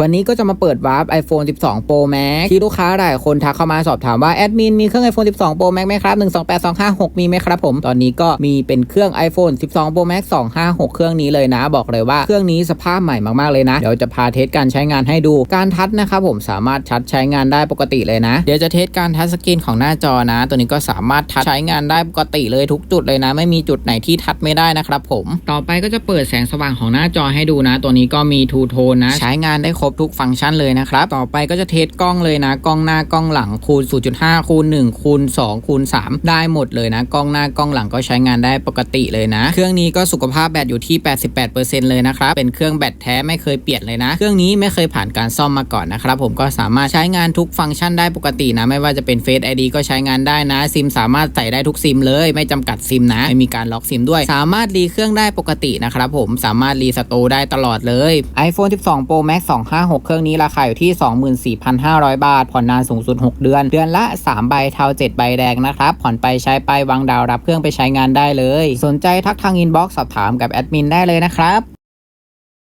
วันนี้ก็จะมาเปิดวาร์ป iPhone 12 Pro Max ที่ลูกค้าหลายคนทักเข้ามาสอบถามว่า แอดมินมีเครื่อง iPhone 12 Pro Max ไหมครับ 128256 มีไหมครับผม ตอนนี้ก็มีเป็นเครื่อง iPhone 12 Pro Max 256 เครื่องนี้เลยนะ บอกเลยว่าเครื่องนี้สภาพใหม่มากๆเลยนะ เดี๋ยวจะพาเทสการใช้งานให้ดู การทัชนะครับผมสามารถทัชใช้งานได้ปกติเลยนะ เดี๋ยวจะเทสการทัชสกรีนของหน้าจอนะ ตัวนี้ก็สามารถทัชใช้งานได้ปกติเลยทุกจุดเลยนะ ไม่มีจุดไหนที่ทัชไม่ได้นะครับผม ต่อไปก็จะเปิดแสงสว่างของหน้าจอให้ดูนะ ตัวนี้ก็มีทูโทนนะ ใช้งานได้ครบทุกฟังก์ชันเลยนะครับ ต่อไปก็จะเทสกล้องเลยนะกล้องหน้ากล้องหลังคูณ 0.5 คูณ 1 คูณ 2 คูณ 3 ได้หมดเลยนะกล้องหน้ากล้องหลังก็ใช้งานได้ปกติเลยนะ เครื่องนี้ก็สุขภาพแบตอยู่ที่ 88%เลยนะครับเป็นเครื่องแบตแท้ไม่เคยเปลี่ยนเลยนะ เครื่องนี้ไม่เคยผ่านการซ่อมมาก่อนนะครับผมก็สามารถใช้งานทุกฟังก์ชันได้ปกตินะ ไม่ว่าจะเป็น Face ID ก็ใช้งานได้นะซิมสามารถใส่ได้ทุกซิมเลย ไม่จำกัดซิมนะไม่มีการล็อกซิมด้วย สามารถรีเครื่องได้ปกตินะครับผมสามารถรีสโตได้ตลอดเลย iPhone 12 Pro Max 256 เครื่องนี้ราคาอยู่ที่ 24,500 บาท ผ่อนนานสูงสุด 6 เดือน เดือนละ 3 ใบเทา7 ใบแดงนะครับ ผ่อนไปใช้ไปวางดาวรับเครื่องไปใช้งานได้เลย สนใจทักทางอินบ็อกซ์สอบถามกับแอดมินได้เลยนะครับ